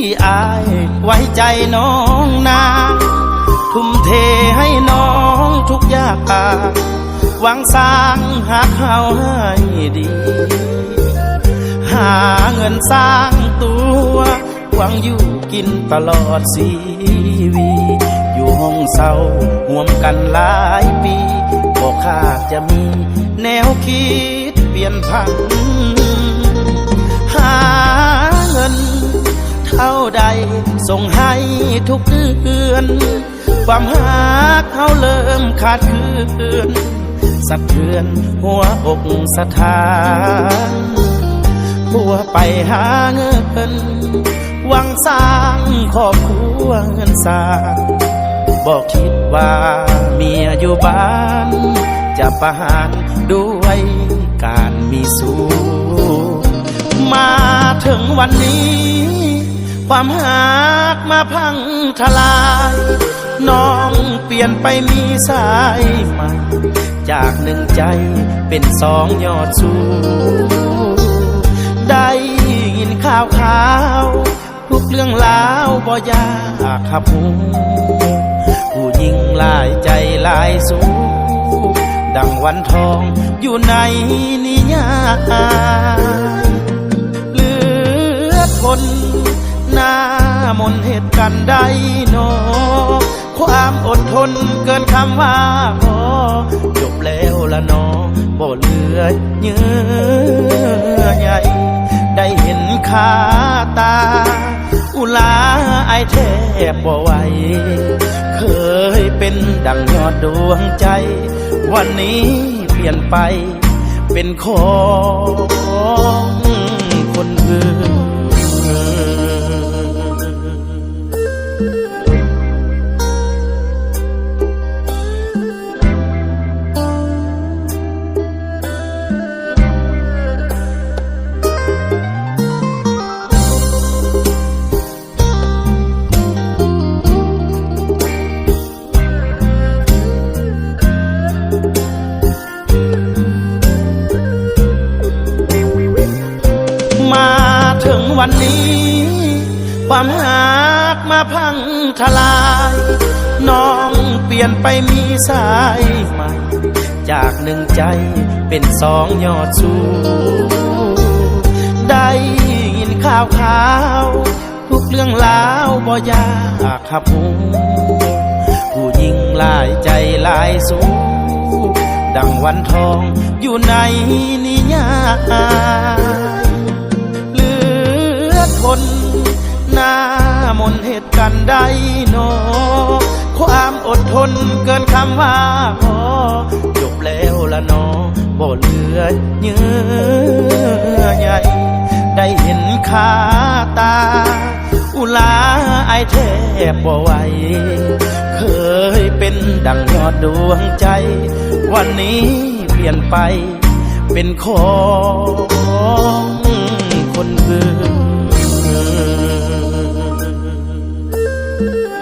ที่อายไว้ใจน้องนา ทุ่มเทให้น้องทุกยางหวังสร้างหาเขาให้ดี หาเงินสร้างตัว หวังอยู่กินตลอดชีวีอยู่ห้องเศร้าห่วมกันหลายปีบอกคาดจะมีแนวคิดเปลี่ยนพัน เท่าใดส่งให้ทุกเดือน ความหาเขาเริ่มขาดคืนสะเทือนหัวอกสถานบัวไปหาเงินหวังสร้างครอบครัวเงินสร้างบอกคิดว่าเมียอยู่บ้าน จะประหารด้วยการมีสู้มาถึงวันนี้ ความหากมาพังทลาย น้องเปลี่ยนไปมีสายใหม่ จากหนึ่งใจเป็นสองยอดสูได้ยินข่าวข่าว ทุกเรื่องราวบ่ยากขับหูผู้หญิงหลายใจหลายสูดังวันทองอยู่ในนิยายเหลือทน หน้ามนเหตุกันใดโนอความอดทนเกินคำว่าพอจบแล้วละน้องบ่เหลือเยื่อใยได้เห็นคาตา อุลาไอแทบบ่ไหวเคยเป็นดังยอดดวงใจ วันนี้เปลี่ยนไปเป็นของคนอื่น วันนี้ ความหากมาพังทลาย น้องเปลี่ยนไปมีสายใหม่ จากหนึ่งใจเป็นสองยอดสูได้ยินข่าวข่าว ทุกเรื่องราวบ่ยากขับหูผู้หญิงลายใจลายสูดังวันทองอยู่ในนิยาย กันใดโนอความอดทนเกินคำว่าพอจบแล้วละน้องบ่เหลือเยื่อใยได้เห็นคาตา อุลาไอแทบบ่ไหวเคยเป็นดังยอดดวงใจ วันนี้เปลี่ยนไปเป็นของคนอื่น Ooh.